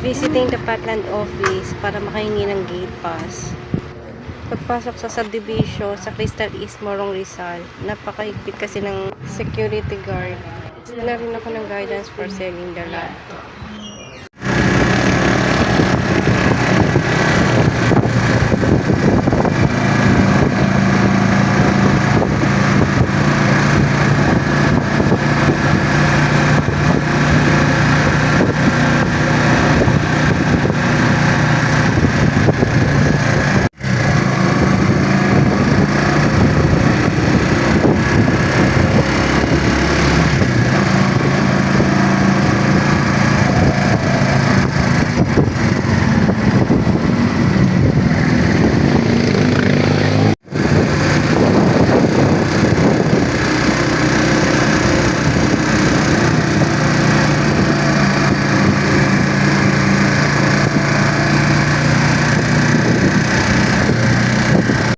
visiting the Patland office para makahingi ng gate pass. Pagpasok sa subdivision sa Crystal East Morong Rizal, napakahigpit kasi ng security guard. Gusto na rin ako ng guidance for selling the lot.